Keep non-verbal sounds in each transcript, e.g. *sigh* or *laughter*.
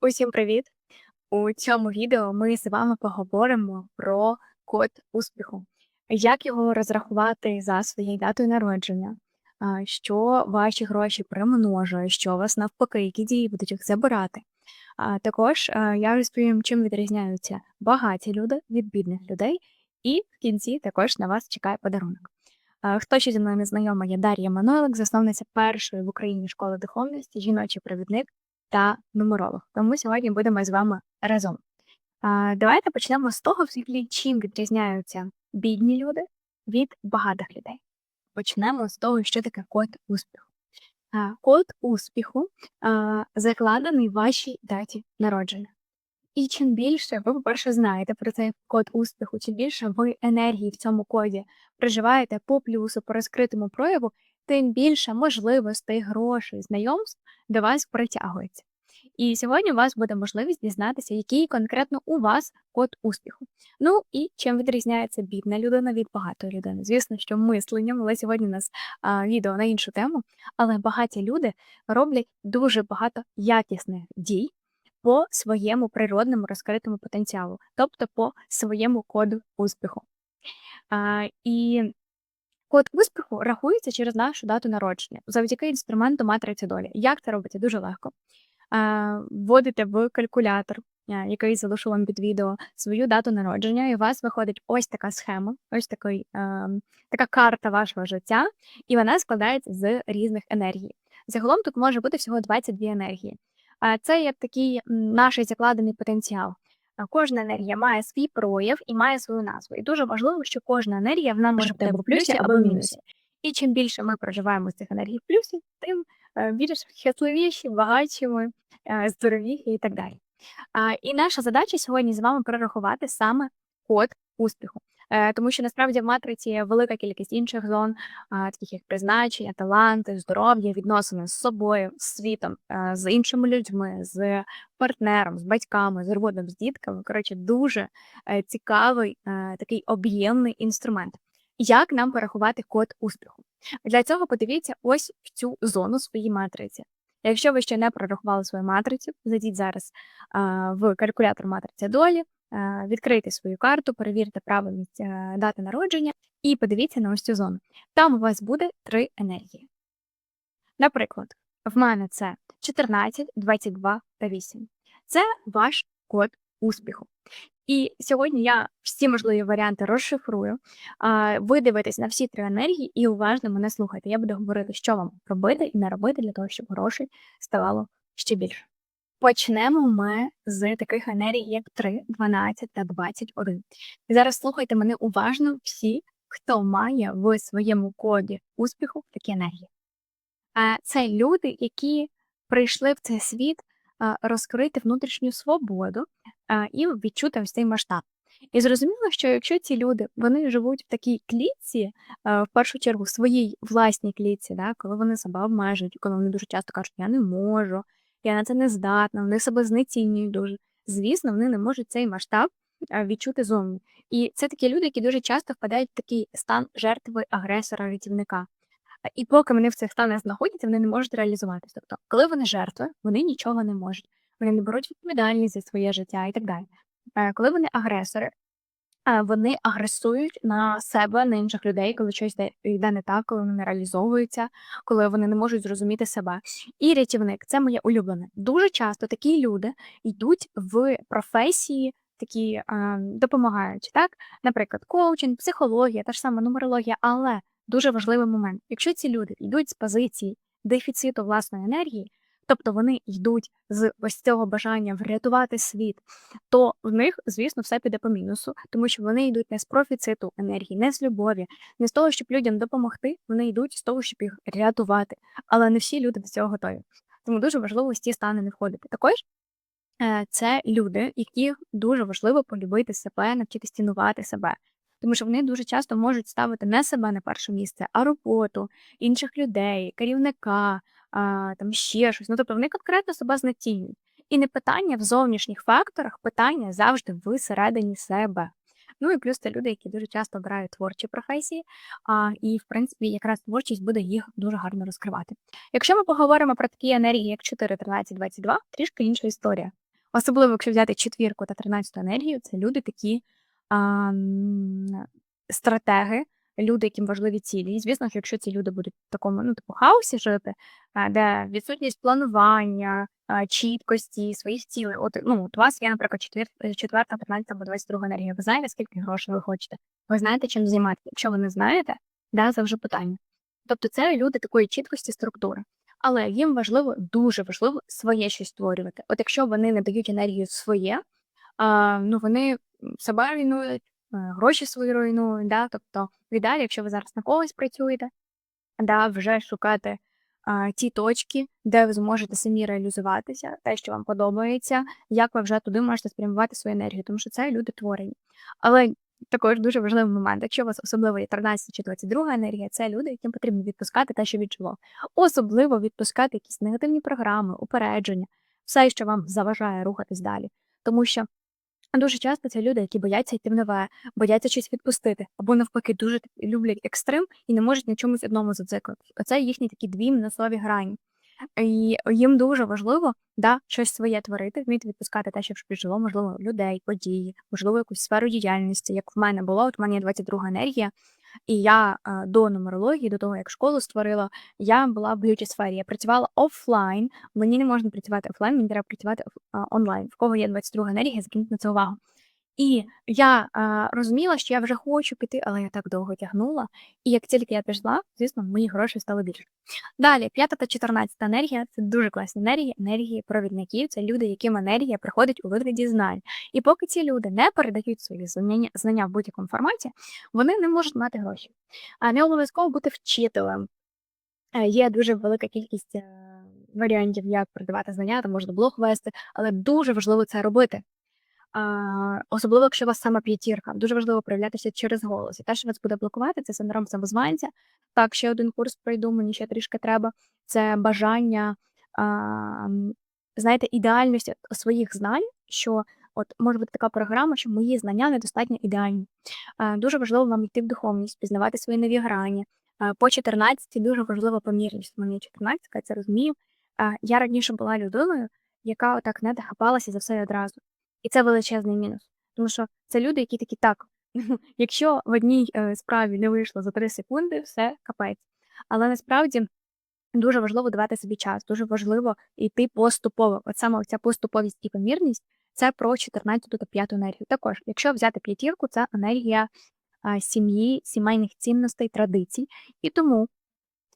Усім привіт! У цьому відео ми з вами поговоримо про код успіху, як його розрахувати за своєю датою народження, що ваші гроші примножує, що вас навпаки, які дії будуть їх забирати. Також я розповім, чим відрізняються багаті люди від бідних людей, і в кінці також на вас чекає подарунок. Хто ще зі мною не знайома, я Дар'я Мануйлик, засновниця першої в Україні школи духовності, жіночий провідник та нумеролог. Тому сьогодні будемо з вами разом. А, Давайте почнемо з того, взагалі, чим відрізняються бідні люди від багатих людей. Почнемо з того, що таке код успіху. А, Код успіху а, закладений в вашій даті народження. І чим більше ви, по-перше, знаєте про цей код успіху, чим більше ви енергії в цьому коді проживаєте по плюсу, по розкритому прояву, тим більше можливостей, грошей, знайомств до вас притягується. І сьогодні у вас буде можливість дізнатися, який конкретно у вас код успіху. Ну і чим відрізняється бідна людина від багатої людини. Звісно, що мисленням, але сьогодні у нас а, відео на іншу тему. Але багаті люди роблять дуже багато якісних дій по своєму природному розкритому потенціалу, тобто по своєму коду успіху. А, І код успіху рахується через нашу дату народження завдяки інструменту матриці долі. Як це робиться? Дуже легко. Вводите в калькулятор, який залишу вам під відео, свою дату народження, і у вас виходить ось така схема, ось такий, така карта вашого життя, і вона складається з різних енергій. Загалом тут може бути всього 22 енергії. Це як такий наш закладений потенціал. Кожна енергія має свій прояв і має свою назву. І дуже важливо, що кожна енергія вона може бути або в плюсі, або в мінусі. І чим більше ми проживаємо з цих енергій в плюсі, тим е, більш щасливіші, багатші ми, е, здоровіші і так далі. І наша задача сьогодні з вами прорахувати саме код успіху. Е, Тому що насправді в матриці є велика кількість інших зон, таких як призначення, таланти, здоров'я, відносини з собою, з світом, е, з іншими людьми, з партнером, з батьками, з родом, з дітками. Коротше, дуже е, цікавий такий об'ємний інструмент. Як нам порахувати код успіху? Для цього подивіться ось в цю зону своїй матриці. Якщо ви ще не прорахували свою матрицю, зайдіть зараз а, в калькулятор матриці долі, відкрийте свою карту, перевірте правильність дати народження і подивіться на ось цю зону. Там у вас буде три енергії. Наприклад, в мене це 14, 22 та 8. Це ваш код успіху. І сьогодні я всі можливі варіанти розшифрую. Ви дивитесь на всі три енергії і уважно мене слухайте. Я буду говорити, що вам робити і не робити для того, щоб грошей ставало ще більше. Почнемо ми з таких енергій, як 3, 12 та 21. І зараз слухайте мене уважно всі, хто має в своєму коді успіху такі енергії. Це люди, які прийшли в цей світ розкрити внутрішню свободу і відчути ось цей масштаб. І зрозуміло, що якщо ці люди вони живуть в такій клітці, в першу чергу в своїй власній клітці, да, коли вони себе обмежують, коли вони дуже часто кажуть, я не можу, я на це не здатна, вони себе знецінюють дуже. Звісно, вони не можуть цей масштаб відчути зовні. І це такі люди, які дуже часто впадають в такий стан жертви агресора рятівника. І поки вони в цих станах знаходяться, вони не можуть реалізуватися. Тобто, коли вони жертви, вони нічого не можуть, вони не беруть відповідальність за своє життя і так далі. Коли вони агресори, е, вони агресують на себе, на інших людей, коли щось йде- не так, коли вони не реалізовуються, коли вони не можуть зрозуміти себе. І рятівник це моє улюблене. Дуже часто такі люди йдуть в професії. Такі е, допомагаючі, так, наприклад, коучинг, психологія, та ж сама нумерологія, але дуже важливий момент. Якщо ці люди йдуть з позиції дефіциту власної енергії, тобто вони йдуть з ось цього бажання врятувати світ, то в них, звісно, все піде по мінусу, тому що вони йдуть не з профіциту енергії, не з любові, не з того, щоб людям допомогти, вони йдуть з того, щоб їх рятувати. Але не всі люди до цього готові. Тому дуже важливо з ті стани не входити. Також е, це люди, які дуже важливо полюбити себе, навчитись цінувати себе. Тому що вони дуже часто можуть ставити не себе на перше місце, а роботу, інших людей, керівника, а, там ще щось. Ну тобто вони конкретно себе знецінюють. І не питання в зовнішніх факторах, питання завжди всередині себе. Ну і плюс це люди, які дуже часто обирають творчі професії, а, і в принципі якраз творчість буде їх дуже гарно розкривати. Якщо ми поговоримо про такі енергії, як 4, 13, 22, трішки інша історія. Особливо, якщо взяти четвірку та тринадцяту енергію, це люди такі ам, стратеги, люди, яким важливі цілі. І звісно, якщо ці люди будуть в такому ну, типу, хаосі жити, де відсутність планування, чіткості, своїх цілей. От, ну, от у вас є, наприклад, е, четверта, 15 або 22 енергія. Ви знаєте, скільки грошей ви хочете? Ви знаєте, чим займатися? Якщо ви не знаєте, да, це питання. Тобто це люди такої чіткості структури. Але їм важливо, дуже важливо своє щось створювати. От якщо вони не дають енергію своє, ну вони себе руйнують, гроші свої руйнують. Да? Тобто, в ідеалі, якщо ви зараз на когось працюєте, да, вже шукати а, ті точки, де ви зможете самі реалізуватися, те, що вам подобається, як ви вже туди можете спрямувати свою енергію, тому що це люди творені. Але також дуже важливий момент, якщо у вас особливо є 13 чи 22 енергія, це люди, яким потрібно відпускати те, що відчуло. Особливо відпускати якісь негативні програми, упередження, все, що вам заважає рухатись далі. Тому що Дуже часто це люди, які бояться йти в нове, бояться щось відпустити, або навпаки, дуже люблять екстрим і не можуть на чомусь одному зациклити. Оце їхні такі дві мінусові грані. І їм дуже важливо да, щось своє творити, вміти відпускати те, що піджило, можливо, людей, події, можливо, якусь сферу діяльності. Як в мене було, от в мене є 22 енергія, і я до нумерології, до того як школу створила, я була в б'юті сфері. Я працювала офлайн. Мені не можна працювати офлайн, мені треба працювати онлайн. В кого є 22 енергія, закиньте на це увагу. І я а, розуміла, що я вже хочу піти, але я так довго тягнула. І як тільки я пішла, звісно, мої гроші стали більше. Далі, п'ята та чотирнадцята енергія це дуже класні енергії, енергії провідників. Це люди, яким енергія приходить у вигляді знань. І поки ці люди не передають свої знання, знання в будь-якому форматі, вони не можуть мати гроші. А не обов'язково бути вчителем. Е, Є дуже велика кількість е, варіантів, як передавати знання, там можна блог вести, але дуже важливо це робити. Особливо, якщо у вас саме п'ятірка, дуже важливо проявлятися через голос. І те, що вас буде блокувати, це синдром самозванця. Так, ще один курс пройду, мені ще трішки треба. Це бажання, знаєте, ідеальності своїх знань, що от може бути така програма, що мої знання недостатньо ідеальні. Дуже важливо вам йти в духовність, пізнавати свої нові грані. По 14 дуже важлива помірність. Є 14, я це розумію. Я раніше була людиною, яка отак не хапалася за все одразу. І це величезний мінус. Тому що це люди, які такі так. *laughs* Якщо в одній е, справі не вийшло за 3 секунди, все капець. Але насправді дуже важливо давати собі час, дуже важливо йти поступово. От саме ця поступовість і помірність це про 14 та 5 енергію. Також, якщо взяти п'ятірку, це енергія сім'ї, сімейних цінностей, традицій. І тому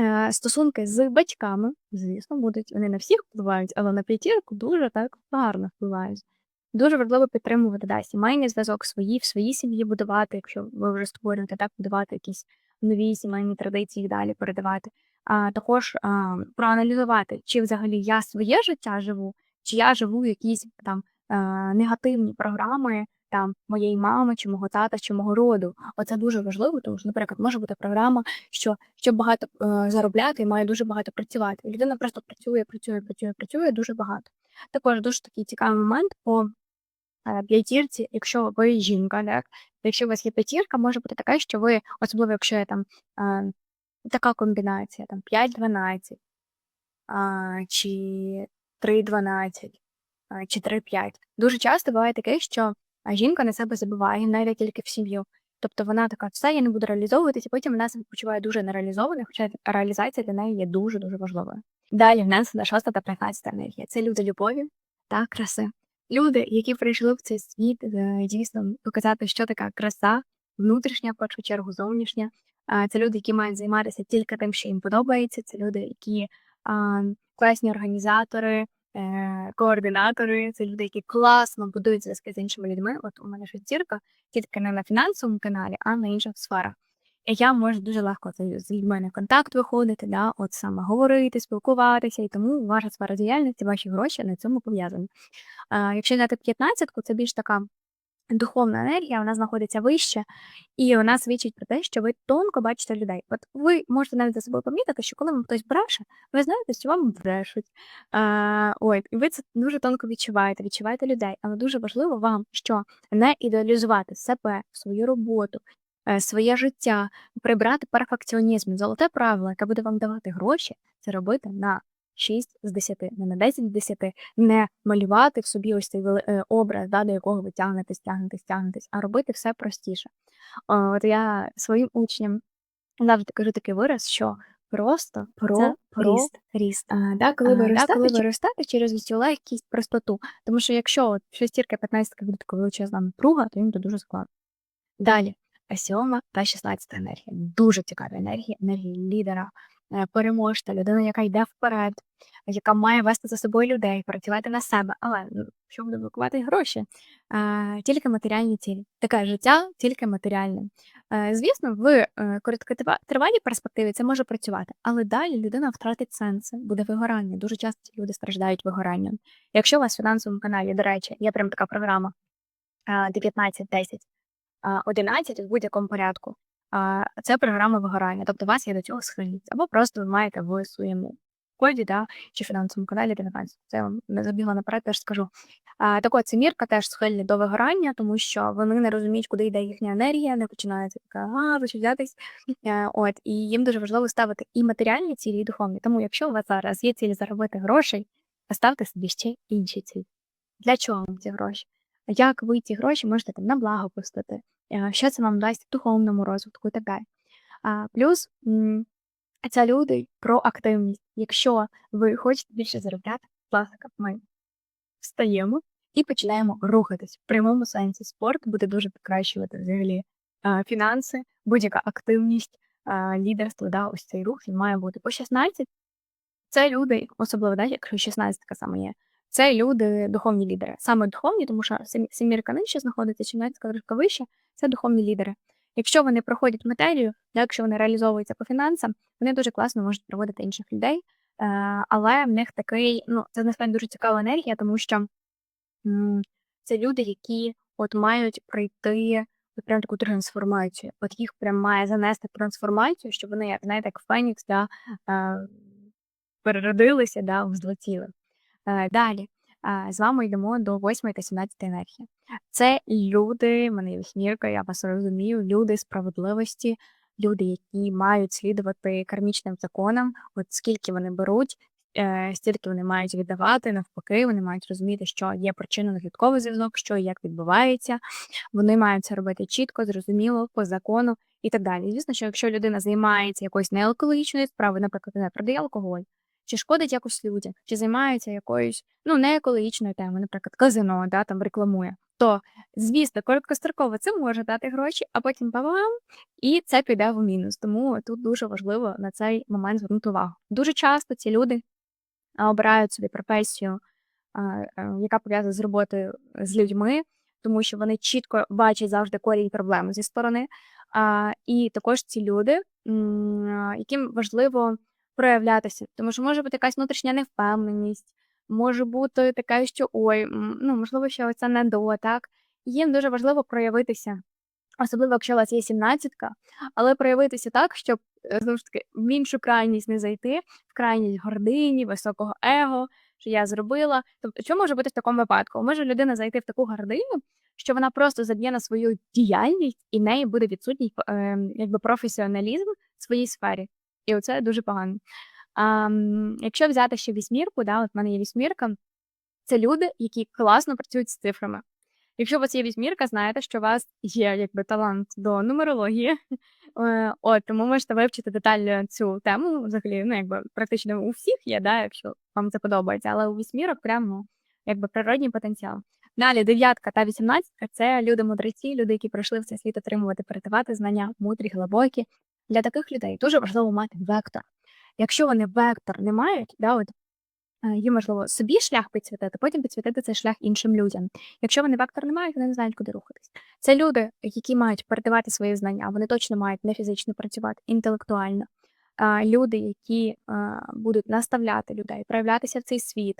е, стосунки з батьками, звісно, будуть вони на всіх впливають, але на п'ятірку дуже так гарно впливають. Дуже важливо підтримувати да, сімейний зв'язок свої, в своїй сім'ї будувати, якщо ви вже створюєте так, будувати якісь нові сімейні традиції далі передавати. А також а, проаналізувати, чи взагалі я своє життя живу, чи я живу якісь там а, негативні програми там моєї мами, чи мого тата, чи мого роду. Оце дуже важливо, тому що, наприклад, може бути програма, що щоб багато е, заробляти, має дуже багато працювати. Людина просто працює, працює, працює, працює дуже багато. Також дуже такий цікавий момент по е, п'ятірці, якщо ви жінка, так? Якщо у вас є п'ятірка, може бути таке, що ви, особливо якщо є там е, така комбінація, там 5-12, а, чи 3-12, а, чи 3-5. Дуже часто буває таке, що жінка на себе забуває, навіть тільки в сім'ю. Тобто вона така, все, я не буду реалізовуватися, потім вона себе почуває дуже нереалізованою, хоча реалізація для неї є дуже-дуже важливою. Далі в нас на шоста та 15 енергія. Це люди любові та краси. Люди, які прийшли в цей світ, е, дійсно показати, що така краса, внутрішня, в першу чергу, зовнішня. Це люди, які мають займатися тільки тим, що їм подобається. Це люди, які класні організатори, е, координатори, це люди, які класно будують зв'язки з іншими людьми. От у мене шестірка, тільки не на фінансовому каналі, а на інших сферах. Я можу дуже легко з людьми на контакт виходити, да, от саме говорити, спілкуватися, і тому ваша сфера діяльності, ваші гроші на цьому пов'язані. Якщо взяти 15-ку, це більш така духовна енергія, вона знаходиться вище, і вона свідчить про те, що ви тонко бачите людей. От ви можете навіть за собою помітити, що коли вам хтось бреше, ви знаєте, що вам брешуть. А, от, і ви це дуже тонко відчуваєте, відчуваєте людей. Але дуже важливо вам, що не ідеалізувати себе, свою роботу, е, своє життя, прибрати перфекціонізм. Золоте правило, яке буде вам давати гроші, це робити на 6 з 10, не на 10 з 10, не малювати в собі ось цей е, образ, да, до якого ви тягнетесь, тягнетесь, тягнетесь, а робити все простіше. От я своїм учням завжди кажу такий вираз, що просто Про це про ріст. ріст. А, да, коли А, ви да, коли ви ростете через цю легкість, простоту. Тому що якщо от шестірка, п'ятнадцятка буде така величезна напруга, то їм буде дуже складно. Далі, а сьома та шістнадцята енергія. Дуже цікава енергія, енергія лідера, е, переможця, людина, яка йде вперед, яка має вести за собою людей, працювати на себе. Але ну, що буде блокувати гроші? Тільки матеріальні цілі. Таке життя тільки матеріальне. Е, Звісно, в е, короткотривалій перспективі це може працювати, але далі людина втратить сенси, буде вигорання. Дуже часто люди страждають вигоранням. Якщо у вас в фінансовому каналі, до речі, є прям така програма е, 19, 10, а, 11 в будь-якому порядку. Це програма вигорання. Тобто вас є до цього схильність. Або просто ви маєте в своєму коді, да, чи фінансовому каналі 19. Це я вам не забігла наперед, теж скажу. Так от, мірка теж схильні до вигорання, тому що вони не розуміють, куди йде їхня енергія, не починається така, а, ви що взятись. От, і їм дуже важливо ставити і матеріальні цілі, і духовні. Тому якщо у вас зараз є ціль заробити грошей, ставте собі ще інші цілі. Для чого вам ці гроші? Як ви ці гроші можете там на благо пустити? Що це вам дасть в духовному розвитку і так далі. Плюс це люди про активність. Якщо ви хочете більше заробляти, класика, ми встаємо і починаємо рухатись. В прямому сенсі спорт буде дуже покращувати взагалі фінанси, будь-яка активність, лідерство, да, ось цей рух він має бути по 16. Це люди, особливо, да, якщо 16 така саме є, це люди, духовні лідери. Саме духовні, тому що семірка нижче знаходиться, 17 трошки вище, це духовні лідери. Якщо вони проходять матерію, якщо вони реалізовуються по фінансам, вони дуже класно можуть проводити інших людей. Е, але в них такий, ну, це насправді дуже цікава енергія, тому що це люди, які от мають пройти от прям таку трансформацію. От їх прям має занести трансформацію, щоб вони, як знаєте, як Фенікс, да, е, переродилися, да, взлетіли. Е, Далі е, з вами йдемо до 8 та 17 енергії. Це люди, мене є вісьмірка, я вас розумію, люди справедливості, люди, які мають слідувати кармічним законам, от скільки вони беруть, е, стільки вони мають віддавати, навпаки, вони мають розуміти, що є причинно-наслідковий зв'язок, що і як відбувається. Вони мають це робити чітко, зрозуміло, по закону і так далі. Звісно, що якщо людина займається якоюсь неекологічною справою, наприклад, не продає алкоголь, чи шкодить якось людям, чи займається якоюсь ну не екологічною темою, наприклад, казино, да, там рекламує. То, звісно, короткостроково це може дати гроші, а потім бабам, і це піде в мінус. Тому тут дуже важливо на цей момент звернути увагу. Дуже часто ці люди обирають собі професію, яка пов'язана з роботою з людьми, тому що вони чітко бачать завжди корінь проблеми зі сторони. І також ці люди, яким важливо проявлятися, тому що може бути якась внутрішня невпевненість, може бути таке, що ой, ну можливо, що це не до, так. Їм дуже важливо проявитися, особливо якщо у вас є сімнадцятка, але проявитися так, щоб е, знову ж таки в іншу крайність не зайти, в крайність гордині, високого его, що я зробила. Тобто, що може бути в такому випадку? Може людина зайти в таку гординю, що вона просто заб'є на свою діяльність, і неї буде відсутній е, якби професіоналізм в своїй сфері. І оце дуже погано. А, якщо взяти ще вісьмірку, да, от в мене є вісьмірка, це люди, які класно працюють з цифрами. Якщо у вас є вісьмірка, знаєте, що у вас є якби талант до нумерології. *laughs* Е, От тому можете вивчити детально цю тему. Взагалі, ну якби практично у всіх є, да, якщо вам це подобається, але у вісьмірок прямо якби природній потенціал. Далі дев'ятка та вісімнадцятка це люди-мудреці, люди, які пройшли в цей світ отримувати, передавати знання, мудрі, глибокі. Для таких людей дуже важливо мати вектор. Якщо вони вектор не мають, да, от е, їм важливо собі шлях підсвітити, потім підсвітити цей шлях іншим людям. Якщо вони вектор не мають, вони не знають, куди рухатись. Це люди, які мають передавати свої знання, вони точно мають не фізично працювати, інтелектуально. Люди, які будуть наставляти людей, проявлятися в цей світ,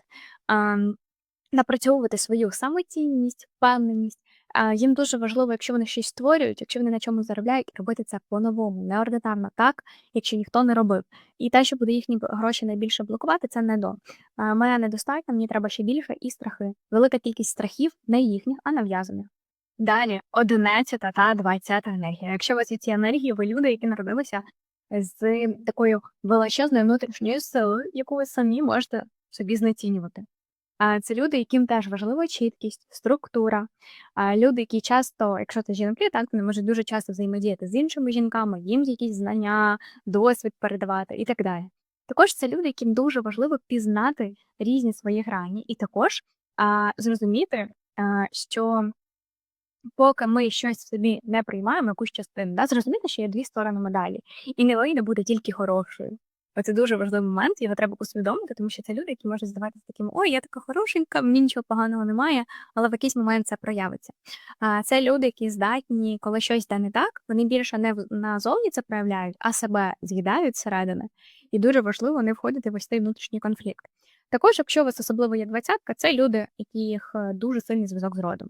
напрацьовувати свою самоцінність, впевненість. А, їм дуже важливо, якщо вони щось створюють, якщо вони на чому заробляють, робити це по-новому, неординарно так, якщо ніхто не робив. І те, що буде їхні гроші найбільше блокувати, це не до. Мене недостатньо, мені треба ще більше і страхи. Велика кількість страхів не їхніх, а нав'язаних. Далі 11 та 20 енергія. Якщо у вас є ці енергії, ви люди, які народилися з такою величезною внутрішньою силою, яку ви самі можете собі знецінювати. Це люди, яким теж важлива чіткість, структура. Люди, які часто, якщо це жінки, так вони можуть дуже часто взаємодіяти з іншими жінками, їм якісь знання, досвід передавати і так далі. Також це люди, яким дуже важливо пізнати різні свої грані, і також а, зрозуміти, а, що поки ми щось в собі не приймаємо, якусь частину, да, зрозуміти, що є дві сторони медалі, і не вийде буде тільки хорошою. Оце дуже важливий момент, його треба усвідомити, тому що це люди, які можуть здаватися таким: ой, я така хорошенька, мені нічого поганого немає, але в якийсь момент це проявиться. А це люди, які здатні, коли щось йде не так, вони більше не назовні це проявляють, а себе з'їдають зсередини. І дуже важливо не входити в ось цей внутрішній конфлікт. Також, якщо у вас особливо є двадцятка, це люди, яких е, дуже сильний зв'язок з родом.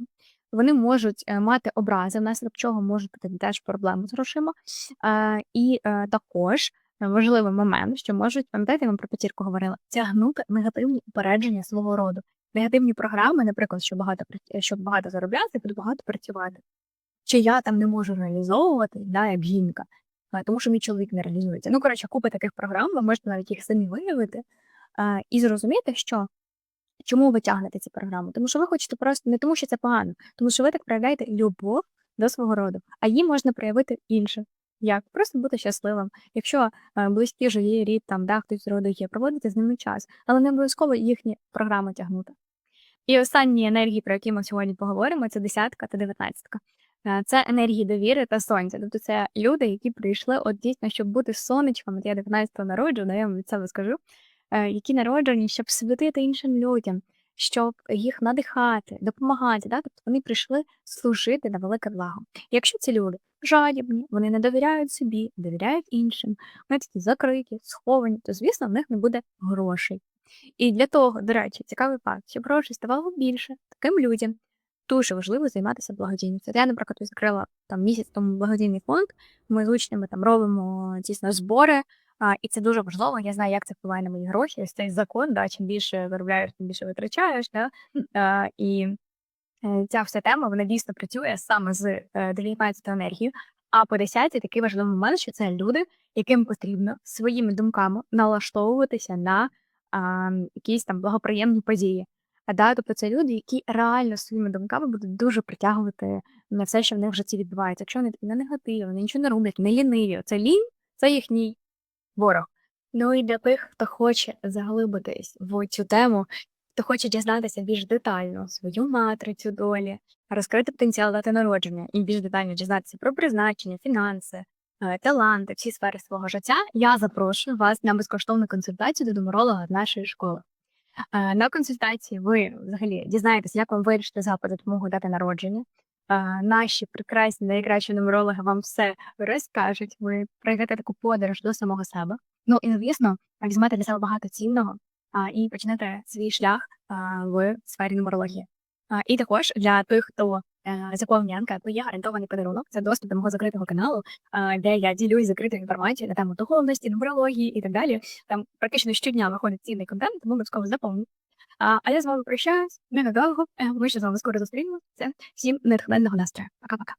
Вони можуть е, мати образи, внаслідок чого можуть бути теж проблеми з грошима. І е, також важливий момент, що можуть, пам'ятаєте, вам про п'ятірку говорила, тягнути негативні упередження свого роду. Негативні програми, наприклад, що багато праc- щоб багато заробляти, буду багато працювати. Чи я там не можу реалізовувати, да, як жінка, тому що мій чоловік не реалізується. Ну, коротше, купа таких програм, ви можете навіть їх самі виявити і зрозуміти, що чому ви тягнете ці програми. Тому що ви хочете просто не тому, що це погано, тому що ви так проявляєте любов до свого роду, а її можна проявити інше. Як просто бути щасливим. Якщо е, близькі, живі, рід, там, да, хтось з роду є, проводити з ними час, але не обов'язково їхні програми тягнути. І останні енергії, про які ми сьогодні поговоримо, це десятка та дев'ятнадцятка. Е, Це енергії довіри та сонця. Тобто це люди, які прийшли от дійсно, щоб бути сонечком. От я 19-го народжена, я вам від себе скажу, е, які народжені, щоб світити іншим людям, щоб їх надихати, допомагати. Да? Тобто вони прийшли служити на велике благо. Якщо ці люди жадібні, вони не довіряють собі, довіряють іншим, вони такі закриті, сховані, то звісно в них не буде грошей. І для того, до речі, цікавий факт, щоб грошей ставало більше таким людям. Дуже важливо займатися благодійністю. Я, наприклад, відкрила там місяць тому благодійний фонд. Ми з учнями там робимо дійсно збори, а, і це дуже важливо. Я знаю, як це впливає на мої гроші. Ось цей закон, да, чим більше виробляєш, тим більше витрачаєш. Да? А, і ця вся тема вона дійсно працює саме з е, 19 енергією. А по 10 такий важливий момент, що це люди, яким потрібно своїми думками налаштовуватися на а, якісь там благоприємні події. А да, тобто це люди, які реально своїми думками будуть дуже притягувати на все, що в них в житті відбувається. Якщо вони такі на негативі, вони нічого не роблять, не ліниві. Це лінь, це їхній ворог. Ну і для тих, хто хоче заглибитись в цю тему, хто хоче дізнатися більш детально свою матрицю долі, розкрити потенціал дати народження і більш детально дізнатися про призначення, фінанси, е, таланти, всі сфери свого життя, я запрошую вас на безкоштовну консультацію до доморолога нашої школи. Е, На консультації ви взагалі дізнаєтесь, як вам вирішити запит за допомогу дати народження. Е, Наші прекрасні найкращі нумерологи вам все розкажуть. Ви пройдете таку подорож до самого себе. Ну і звісно, візьмете для себе багато цінного і почнете свій шлях в сфері нумерології. І також для тих, хто е, заповнянка, то є гарантований подарунок. Це доступ до мого закритого каналу, де я ділюсь закритою інформацією на тему духовності, нумерології і так далі. Там практично щодня виходить цінний контент, тому обов'язково заповню. А, а я з вами прощаюсь ненадовго. Е, Ми ще з вами скоро зустрінемося. Всім натхненного настрою. Пока-пока.